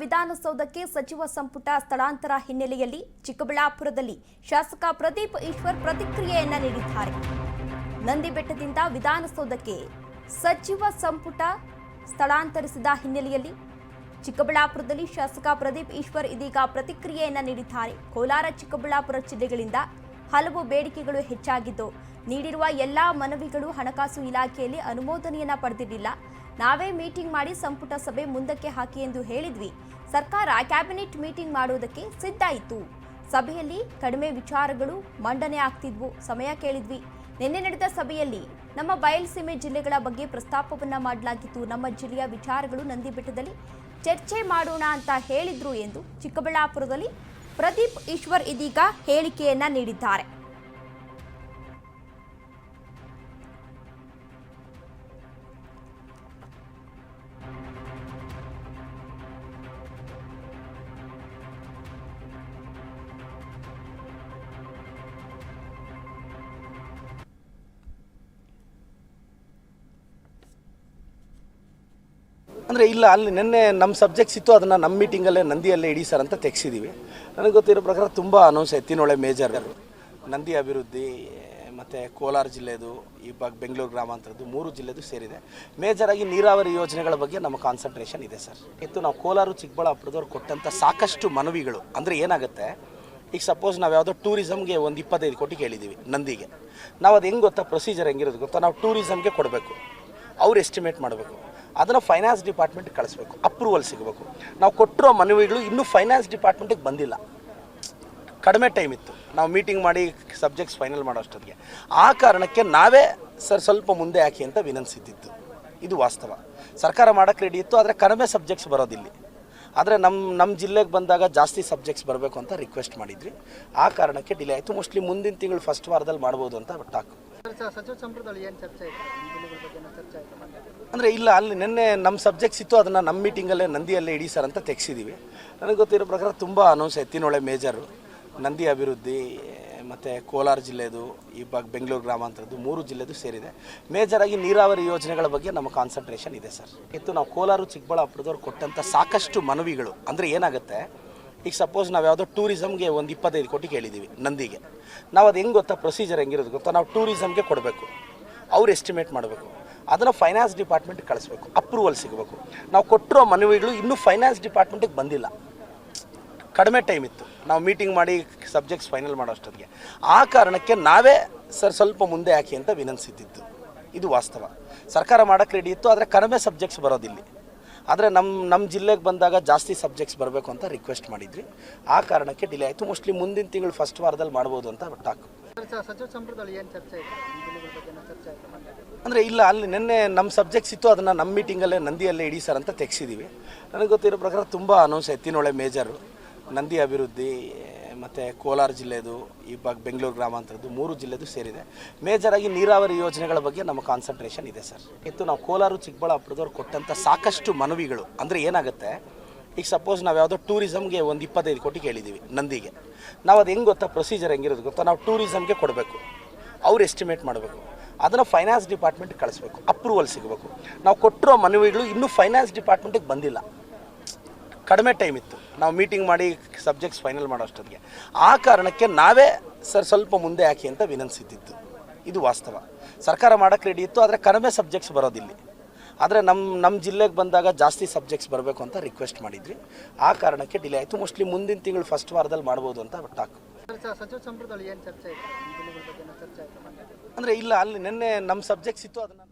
ವಿಧಾನಸೌಧಕ್ಕೆ ಸಚಿವ ಸಂಪುಟ ಸ್ಥಳಾಂತರ ಹಿನ್ನೆಲೆಯಲ್ಲಿ ಚಿಕ್ಕಬಳ್ಳಾಪುರದಲ್ಲಿ ಶಾಸಕ ಪ್ರದೀಪ್ ಈಶ್ವರ್ ಪ್ರತಿಕ್ರಿಯೆಯನ್ನ ನೀಡಿದ್ದಾರೆ. ನಂದಿಬೆಟ್ಟದಿಂದ ವಿಧಾನಸೌಧಕ್ಕೆ ಸಚಿವ ಸಂಪುಟ ಸ್ಥಳಾಂತರಿಸಿದ ಹಿನ್ನೆಲೆಯಲ್ಲಿ ಚಿಕ್ಕಬಳ್ಳಾಪುರದಲ್ಲಿ ಶಾಸಕ ಪ್ರದೀಪ್ ಈಶ್ವರ್ ಇದೀಗ ಪ್ರತಿಕ್ರಿಯೆಯನ್ನ ನೀಡಿದ್ದಾರೆ. ಕೋಲಾರ, ಚಿಕ್ಕಬಳ್ಳಾಪುರ ಜಿಲ್ಲೆಗಳಿಂದ ಹಲವು ಬೇಡಿಕೆಗಳು ಹೆಚ್ಚಾಗಿದ್ದು, ನೀಡಿರುವ ಎಲ್ಲಾ ಮನವಿಗಳು ಹಣಕಾಸು ಇಲಾಖೆಯಲ್ಲಿ ಅನುಮೋದನೆಯನ್ನ ಪಡೆದಿರಲಿಲ್ಲ ನಾವೇ ಮೀಟಿಂಗ್ ಮಾಡಿ ಸಂಪುಟ ಸಭೆ ಮುಂದಕ್ಕೆ ಹಾಕಿ ಎಂದು ಹೇಳಿದ್ವಿ. ಸರ್ಕಾರ ಕ್ಯಾಬಿನೆಟ್ ಮೀಟಿಂಗ್ ಮಾಡುವುದಕ್ಕೆ ಸಿದ್ಧ ಇತ್ತು. ಸಭೆಯಲ್ಲಿ ಕಡಿಮೆ ವಿಚಾರಗಳು ಮಂಡನೆ ಆಗ್ತಿದ್ವು. ಸಮಯ ಕೇಳಿದ್ವಿ. ನಿನ್ನೆ ನಡೆದ ಸಭೆಯಲ್ಲಿ ನಮ್ಮ ಬಯಲುಸೀಮೆ ಜಿಲ್ಲೆಗಳ ಬಗ್ಗೆ ಪ್ರಸ್ತಾಪವನ್ನ ಮಾಡಲಾಗಿತ್ತು. ನಮ್ಮ ಜಿಲ್ಲೆಯ ವಿಚಾರಗಳು ನಂದಿಬೆಟ್ಟದಲ್ಲಿ ಚರ್ಚೆ ಮಾಡೋಣ ಅಂತ ಹೇಳಿದ್ರು ಎಂದು ಚಿಕ್ಕಬಳ್ಳಾಪುರದಲ್ಲಿ ಪ್ರದೀಪ್ ಈಶ್ವರ್ ಇದೀಗ ಹೇಳಿಕೆಯನ್ನ ನೀಡಿದ್ದಾರೆ. ಅಂದರೆ ಇಲ್ಲ, ಅಲ್ಲಿ ನಿನ್ನೆ ನಮ್ಮ ಸಬ್ಜೆಕ್ಟ್ಸ್ ಇತ್ತು, ಅದನ್ನು ನಮ್ಮ ಮೀಟಿಂಗಲ್ಲೇ ನಂದಿಯಲ್ಲೇ ಇಡಿ ಸರ್ ಅಂತ ತೆಗ್ಸಿದ್ದೀವಿ ನನಗೆ ಗೊತ್ತಿರೋ ಪ್ರಕಾರ ತುಂಬ ಅನೌನ್ಸ್ ಎತ್ತಿನೊಳೆ ಮೇಜರ್ ನಂದಿ ಅಭಿವೃದ್ಧಿ, ಮತ್ತು ಕೋಲಾರ ಜಿಲ್ಲೆದು, ಈ ಭಾಗ ಬೆಂಗಳೂರು ಗ್ರಾಮಾಂತರದ್ದು ಮೂರು ಜಿಲ್ಲೆದು ಸೇರಿದೆ. ಮೇಜರಾಗಿ ನೀರಾವರಿ ಯೋಜನೆಗಳ ಬಗ್ಗೆ ನಮ್ಮ ಕಾನ್ಸಂಟ್ರೇಷನ್ ಇದೆ ಸರ್ ಇತ್ತು, ನಾವು ಕೋಲಾರ, ಚಿಕ್ಕಬಳ್ಳಾಪುರದವ್ರು ಕೊಟ್ಟಂಥ ಸಾಕಷ್ಟು ಮನವಿಗಳು. ಅಂದರೆ ಏನಾಗುತ್ತೆ, ಈಗ ಸಪೋಸ್ ನಾವು ಯಾವುದೋ ಟೂರಿಸಮ್ಗೆ ಒಂದು ಇಪ್ಪತ್ತೈದು ಕೋಟಿ ಕೇಳಿದ್ದೀವಿ ನಂದಿಗೆ. ನಾವು ಅದು ಹೆಂಗೆ ಗೊತ್ತಾ ಪ್ರೊಸೀಜರ್ ಹೆಂಗಿರೋದು ಗೊತ್ತಾ? ನಾವು ಟೂರಿಸಮ್ಗೆ ಕೊಡಬೇಕು. ಅವ್ರು ಎಸ್ಟಿಮೇಟ್ ಮಾಡಬೇಕು. ಅದನ್ನು ಫೈನಾನ್ಸ್ ಡಿಪಾರ್ಟ್ಮೆಂಟ್ಗೆ ಕಳಿಸ್ಬೇಕು. ಅಪ್ರೂವಲ್ ಸಿಗಬೇಕು. ನಾವು ಕೊಟ್ಟಿರೋ ಮನವಿಗಳು ಇನ್ನೂ ಫೈನಾನ್ಸ್ ಡಿಪಾರ್ಟ್ಮೆಂಟಿಗೆ ಬಂದಿಲ್ಲ. ಕಡಿಮೆ ಟೈಮ್ ಇತ್ತು. ನಾವು ಮೀಟಿಂಗ್ ಮಾಡಿ ಸಬ್ಜೆಕ್ಟ್ಸ್ ಫೈನಲ್ ಮಾಡೋ ಅಷ್ಟೊತ್ತಿಗೆ. ಆ ಕಾರಣಕ್ಕೆ ನಾವೇ ಸರ್ ಸ್ವಲ್ಪ ಮುಂದೆ ಹಾಕಿ ಅಂತ ವಿನಂತಿಸಿದ್ದು. ಇದು ವಾಸ್ತವ. ಸರ್ಕಾರ ಮಾಡೋಕ್ಕೆ ರೆಡಿ ಇತ್ತು, ಆದರೆ ಕಡಿಮೆ ಸಬ್ಜೆಕ್ಟ್ಸ್ ಬರೋದಿಲ್ಲಿ. ಆದರೆ ನಮ್ಮ ನಮ್ಮ ಜಿಲ್ಲೆಗೆ ಬಂದಾಗ ಜಾಸ್ತಿ ಸಬ್ಜೆಕ್ಟ್ಸ್ ಬರಬೇಕು ಅಂತ ರಿಕ್ವೆಸ್ಟ್ ಮಾಡಿದ್ವಿ. ಆ ಕಾರಣಕ್ಕೆ ಡಿಲೇ ಆಯಿತು. ಮೋಸ್ಟ್ಲಿ ಮುಂದಿನ ತಿಂಗಳು ಫಸ್ಟ್ ವಾರದಲ್ಲಿ ಮಾಡ್ಬೋದು ಅಂತ ಟಾಕ್ ಸಚಿವ ಅಂದರೆ ಇಲ್ಲ, ಅಲ್ಲಿ ನಿನ್ನೆ ನಮ್ಮ ಸಬ್ಜೆಕ್ಟ್ಸ್ ಇತ್ತು ಅದನ್ನು ನಮ್ಮ ಮೀಟಿಂಗಲ್ಲೇ ನಂದಿಯಲ್ಲೇ ಇಡಿ ಸರ್ ಅಂತ ತೆಗ್ಸಿದ್ದೀವಿ ನನಗೆ ಗೊತ್ತಿರೋ ಪ್ರಕಾರ ತುಂಬ ಅನೌನ್ಸ್ ಎತ್ತಿನೊಳೆ ಮೇಜರು ನಂದಿ ಅಭಿವೃದ್ಧಿ, ಮತ್ತು ಕೋಲಾರ ಜಿಲ್ಲೆದು, ಈ ಭಾಗ ಬೆಂಗಳೂರು ಗ್ರಾಮಾಂತರದ್ದು ಮೂರು ಜಿಲ್ಲೆದು ಸೇರಿದೆ. ಮೇಜರಾಗಿ ನೀರಾವರಿ ಯೋಜನೆಗಳ ಬಗ್ಗೆ ನಮ್ಮ ಕಾನ್ಸಂಟ್ರೇಷನ್ ಇದೆ ಸರ್ ಇತ್ತು, ನಾವು ಕೋಲಾರ ಚಿಕ್ಕಬಳ್ಳಾಪುರದವ್ರು ಕೊಟ್ಟಂಥ ಸಾಕಷ್ಟು ಮನವಿಗಳು. ಅಂದರೆ ಏನಾಗುತ್ತೆ ಈಗ ಸಪೋಸ್ ನಾವು ಯಾವುದೋ ಟೂರಿಸಮ್ಗೆ ಒಂದು ಇಪ್ಪತ್ತೈದು ಕೋಟಿ ಕೇಳಿದ್ದೀವಿ ನಂದಿಗೆ. ನಾವು ಅದು ಹೆಂಗೆ ಗೊತ್ತಾ? ಪ್ರೊಸೀಜರ್ ಹೆಂಗಿರೋದು ಗೊತ್ತಾ? ನಾವು ಟೂರಿಸಮ್ಗೆ ಕೊಡಬೇಕು. ಅವ್ರು ಎಸ್ಟಿಮೇಟ್ ಮಾಡಬೇಕು. ಅದನ್ನು ಫೈನಾನ್ಸ್ ಡಿಪಾರ್ಟ್ಮೆಂಟ್ಗೆ ಕಳಿಸ್ಬೇಕು. ಅಪ್ರೂವಲ್ ಸಿಗಬೇಕು. ನಾವು ಕೊಟ್ಟಿರೋ ಮನವಿಗಳು ಇನ್ನೂ ಫೈನಾನ್ಸ್ ಡಿಪಾರ್ಟ್ಮೆಂಟಿಗೆ ಬಂದಿಲ್ಲ. ಕಡಿಮೆ ಟೈಮ್ ಇತ್ತು. ನಾವು ಮೀಟಿಂಗ್ ಮಾಡಿ ಸಬ್ಜೆಕ್ಟ್ಸ್ ಫೈನಲ್ ಮಾಡೋ ಅಷ್ಟೊತ್ತಿಗೆ. ಆ ಕಾರಣಕ್ಕೆ ನಾವೇ ಸರ್ ಸ್ವಲ್ಪ ಮುಂದೆ ಹಾಕಿ ಅಂತ ವಿನಂತಿಸಿದ್ದು. ಇದು ವಾಸ್ತವ. ಸರ್ಕಾರ ಮಾಡೋಕ್ಕೆ ರೆಡಿ ಇತ್ತು, ಆದರೆ ಕಡಿಮೆ ಸಬ್ಜೆಕ್ಟ್ಸ್ ಬರೋದಿಲ್ಲಿ. ಆದರೆ ನಮ್ಮ ನಮ್ಮ ಜಿಲ್ಲೆಗೆ ಬಂದಾಗ ಜಾಸ್ತಿ ಸಬ್ಜೆಕ್ಟ್ಸ್ ಬರಬೇಕು ಅಂತ ರಿಕ್ವೆಸ್ಟ್ ಮಾಡಿದ್ವಿ. ಆ ಕಾರಣಕ್ಕೆ ಡಿಲೇ ಆಯಿತು. ಮೋಸ್ಟ್ಲಿ ಮುಂದಿನ ತಿಂಗಳು ಫಸ್ಟ್ ವಾರದಲ್ಲಿ ಮಾಡ್ಬೋದು ಅಂತ ಟಾಕ್ ಆಯಿತು ಆಯಿತು ಅಂದರೆ ಇಲ್ಲ ಅಲ್ಲಿ ನಿನ್ನೆ ನಮ್ಮ ಸಬ್ಜೆಕ್ಟ್ಸ್ ಇತ್ತು ಅದನ್ನು ನಮ್ಮ ಮೀಟಿಂಗಲ್ಲೇ ನಂದಿಯಲ್ಲೇ ಇಡಿ ಸರ್ ಅಂತ ತೆಗ್ಸಿದ್ದೀವಿ ನನಗೆ ಗೊತ್ತಿರೋ ಪ್ರಕಾರ ತುಂಬ ಅನೌನ್ಸ್ ಎತ್ತಿನೊಳೆ ಮೇಜರು ನಂದಿ ಅಭಿವೃದ್ಧಿ ಮತ್ತು ಕೋಲಾರ ಜಿಲ್ಲೆದು, ಈ ಭಾಗ ಬೆಂಗಳೂರು ಗ್ರಾಮಾಂತರದ್ದು ಮೂರು ಜಿಲ್ಲೆದು ಸೇರಿದೆ. ಮೇಜರಾಗಿ ನೀರಾವರಿ ಯೋಜನೆಗಳ ಬಗ್ಗೆ ನಮ್ಮ ಕಾನ್ಸಂಟ್ರೇಷನ್ ಇದೆ ಸರ್. ಇತ್ತು ನಾವು ಕೋಲಾರ, ಚಿಕ್ಕಬಳ್ಳಾಪುರದವ್ರು ಕೊಟ್ಟಂಥ ಸಾಕಷ್ಟು ಮನವಿಗಳು. ಅಂದರೆ ಏನಾಗುತ್ತೆ, ಈಗ ಸಪೋಸ್ ನಾವು ಯಾವುದೋ ಟೂರಿಸಮ್ಗೆ ಒಂದು ಇಪ್ಪತ್ತೈದು ಕೋಟಿ ಕೇಳಿದ್ದೀವಿ ನಂದಿಗೆ. ನಾವು ಅದು ಹೆಂಗೆ ಗೊತ್ತಾ? ಪ್ರೊಸೀಜರ್ ಹೆಂಗಿರೋದು ಗೊತ್ತಾ? ನಾವು ಟೂರಿಸಮ್ಗೆ ಕೊಡಬೇಕು. ಅವ್ರು ಎಸ್ಟಿಮೇಟ್ ಮಾಡಬೇಕು. ಅದನ್ನು ಫೈನಾನ್ಸ್ ಡಿಪಾರ್ಟ್ಮೆಂಟ್ಗೆ ಕಳಿಸ್ಬೇಕು. ಅಪ್ರೂವಲ್ ಸಿಗಬೇಕು. ನಾವು ಕೊಟ್ಟಿರೋ ಮನವಿಗಳು ಇನ್ನೂ ಫೈನಾನ್ಸ್ ಡಿಪಾರ್ಟ್ಮೆಂಟಿಗೆ ಬಂದಿಲ್ಲ. ಕಡಿಮೆ ಟೈಮ್ ಇತ್ತು. ನಾವು ಮೀಟಿಂಗ್ ಮಾಡಿ ಸಬ್ಜೆಕ್ಟ್ಸ್ ಫೈನಲ್ ಮಾಡೋ ಅಷ್ಟೊತ್ತಿಗೆ. ಆ ಕಾರಣಕ್ಕೆ ನಾವೇ ಸರ್ ಸ್ವಲ್ಪ ಮುಂದೆ ಹಾಕಿ ಅಂತ ವಿನಂತಿಸಿದ್ದಿತ್ತು ಇದು ವಾಸ್ತವ. ಸರ್ಕಾರ ಮಾಡೋಕ್ಕೆ ರೆಡಿ ಇತ್ತು ಆದರೆ ಕಡಿಮೆ ಸಬ್ಜೆಕ್ಟ್ಸ್ ಬರೋದಿಲ್ಲ. ಆದರೆ ನಮ್ಮ ನಮ್ಮ ಜಿಲ್ಲೆಗೆ ಬಂದಾಗ ಜಾಸ್ತಿ ಸಬ್ಜೆಕ್ಟ್ಸ್ ಬರಬೇಕು ಅಂತ ರಿಕ್ವೆಸ್ಟ್ ಮಾಡಿದ್ವಿ. ಆ ಕಾರಣಕ್ಕೆ ಡಿಲೇ ಆಯಿತು. ಮೋಸ್ಟ್ಲಿ ಮುಂದಿನ ತಿಂಗಳು ಫಸ್ಟ್ ವಾರದಲ್ಲಿ ಮಾಡ್ಬೋದು ಅಂತ ಟಾಕ್ ಅಂದರೆ ಇಲ್ಲ ಅಲ್ಲಿ ನಿನ್ನೆ ನಮ್ಮ ಸಬ್ಜೆಕ್ಟ್ಸ್ ಇತ್ತು ಅದನ್ನು